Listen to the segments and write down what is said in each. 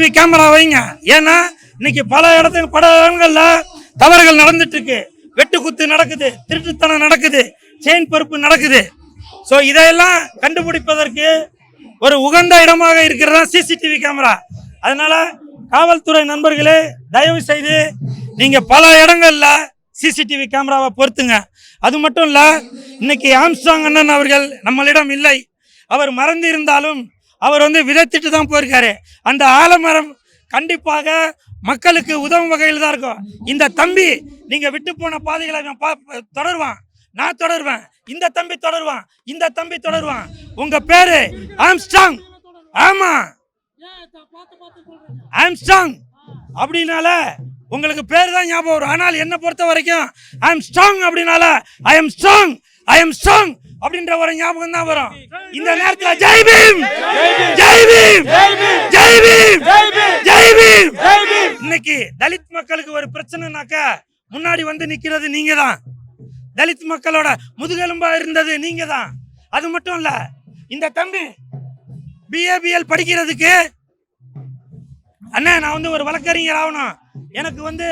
CCTV camera வைங்க. ஏன்னா இன்னைக்கு பல இடத்துல பல இடங்கள்ல தவறுகள் நடந்துட்டு இருக்கு வெட்டு குத்து நடக்குது திருட்டுத்தனம் நடக்குது செயின் பருப்பு நடக்குது. ஸோ இதையெல்லாம் கண்டுபிடிப்பதற்கு ஒரு உகந்த இடமாக இருக்கிறதா சிசிடிவி கேமரா. அதனால காவல்துறை நண்பர்களே தயவு செய்து நீங்க பல இடங்கள்ல சிசிடிவி கேமராவை பொறுத்துங்க அது மட்டும் இல்ல இன்னைக்கு ஆம்ஸ்டாங் அண்ணன் அவர்கள் நம்மளிடம் இல்லை. அவர் மறந்து இருந்தாலும் அவர் வந்து விதைத்துட்டு தான் போயிருக்காரு. அந்த ஆலமரம் கண்டிப்பாக மக்களுக்கு உதவும் வகையில் தான் இருக்கும். இந்த தம்பி நீங்கள் விட்டு போன பாதைகளை பா- தொடருவான். நான் தொடருவேன். இந்த தம்பி தொடருவான். இந்த தம்பி தொடருவான். உங்க பேரு ஆம்ஸ்டாங் ஆமா. ஆம்ஸ்டாங் அப்படின்னால உங்களுக்கு பேர் தான் ஞாபகம் வரும். ஆனால் என்னை பொறுத்த வரைக்கும் ஐ எம் ஸ்ட்ராங் அப்படின்னால I am strong I am strong அப்படின்ற ஒரு ஞாபகம் தான் வரும். இந்த நேரத்தில் ஜெய் பீம். ஜெய் பீம். ஜெய் பீம். ஜெய் பீம். இன்னைக்கு தலித் மக்களுக்கு ஒரு பிரச்சனைனாக்கா முன்னாடி வந்து நிக்கிறது நீங்க தான் தலித் மக்களோட முதுகெலும்பா இருந்தது நீங்க தான் அது மட்டும் இல்ல இந்த தம்பி பிஏபிஎல் படிக்கிறதுக்கு அண்ணா நான் வந்து ஒரு வழக்கறிஞர் ஆகணும். எனக்கு வந்து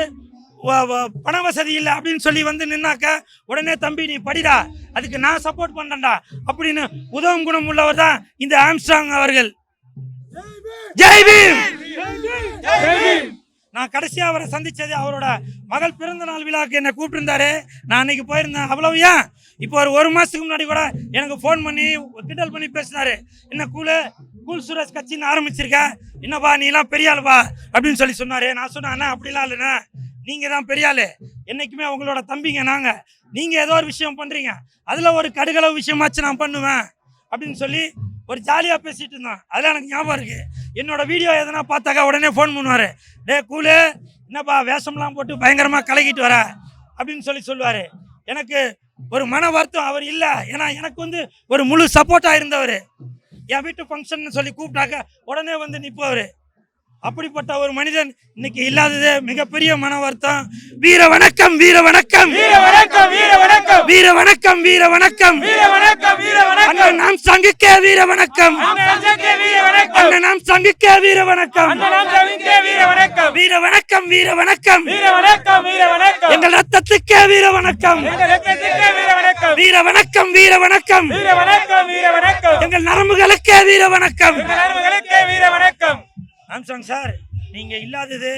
பண வசதி இல்லை அப்படின்னு சொல்லி வந்து நின்னாக்க உடனே தம்பி நீ படிடா அதுக்கு நான் சப்போர்ட் பண்றேன்டா அப்படின்னு உதவும் குணம் உள்ளவர் தான் இந்த ஆம்ஸ்டாங் அவர்கள். ஜெய் பீம்! நான் கடைசியா அவரை சந்திச்சது அவரோட மகள் பிறந்த நாள் விழாக்கு என்னை கூப்பிட்டுருந்தாரு. நான் அன்னைக்கு போயிருந்தேன். அவ்வளவு ஏன்? இப்போ ஒரு ஒரு மாசத்துக்கு முன்னாடி கூட எனக்கு ஃபோன் பண்ணி கிண்டல் பண்ணி பேசினாரு. என்ன கூலு? கூல் சுரேஷ் கட்சின்னு ஆரம்பிச்சிருக்க. என்னப்பா நீலாம் பெரிய ஆளுப்பா? அப்படின்னு சொல்லி சொன்னாரு. நான் சொன்னேன் அப்படிலாம் இல்லைண்ணா. நீங்க தான் பெரியாளு. என்னைக்குமே உங்களோட தம்பிங்க நாங்க. நீங்க ஏதோ ஒரு விஷயம் பண்றீங்க. அதுல ஒரு கடுகளவு விஷயமாச்சு நான் பண்ணுவேன். அப்படின்னு சொல்லி ஒரு ஜாலியா பேசிட்டு இருந்தான். அதெல்லாம் எனக்கு ஞாபகம் இருக்கு. என்னோட வீடியோ எதனா பார்த்தாக்கா உடனே ஃபோன் பண்ணுவாரு. டே கூலு என்னப்பா வேஷம்லாம் போட்டு பயங்கரமா கலக்கிட்டு வர? அப்படின்னு சொல்லி சொல்லுவாரு. எனக்கு ஒரு மன வருத்தம் அவர் இல்லை. ஏன்னா எனக்கு வந்து ஒரு முழு சப்போர்ட்டாக இருந்தவர். என் வீட்டு ஃபங்க்ஷன் சொல்லி கூப்பிட்டாக்க உடனே வந்து நிற்பவர் அப்படிப்பட்ட ஒரு மனிதன் இன்னைக்கு இல்லாதது மிகப்பெரிய மன வருத்தம் வீர வணக்கம் வீர வணக்கம் வீர வணக்கம் வீர வணக்கம் வீர வணக்கம் வீர வணக்கம் வீர வணக்கம் வீர வணக்கம் நாம் சங்குக்கே வீர வணக்கம் அண்ணனுக்கே வீர வணக்கம் அண்ணன் நாம் சங்குக்கே வீர வணக்கம் வீர வணக்கம் வீர வணக்கம் வீர வணக்கம் வீர வணக்கம் வீர வணக்கம் எங்கள் ரத்தத்துக்கே வீர வணக்கம் வீர வணக்கம் வீர வணக்கம் வீர வணக்கம் வீர வணக்கம் எங்கள் நரம்புகளுக்கே வீர வணக்கம் எங்கள் ஆம்சாங் சார் நீங்கள் இல்லாதது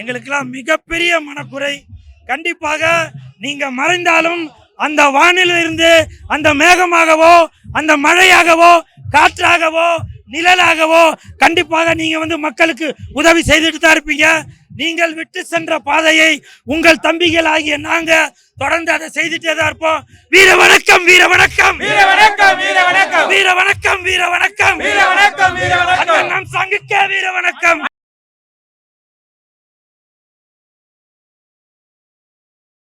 எங்களுக்கெல்லாம் மிகப்பெரிய மனக்குறை. கண்டிப்பாக நீங்கள் மறைந்தாலும் அந்த வானிலிருந்து அந்த மேகமாகவோ அந்த மழையாகவோ காற்றாகவோ நிழலாகவோ கண்டிப்பாக நீங்கள் வந்து மக்களுக்கு உதவி செய்துட்டு தான் இருப்பீங்க. நீங்கள் விட்டு சென்ற பாதையை உங்கள் தம்பிகள் ஆகிய நாங்க தொடர்ந்து அதை செய்துட்டே தான் இருப்போம். வீர வணக்கம் வீர வணக்கம். வீர வணக்கம் வீர வணக்கம். வீர வணக்கம் வீர வணக்கம். வீர வணக்கம் வீர வணக்கம். நம் சங்குக்கே வீர வணக்கம்.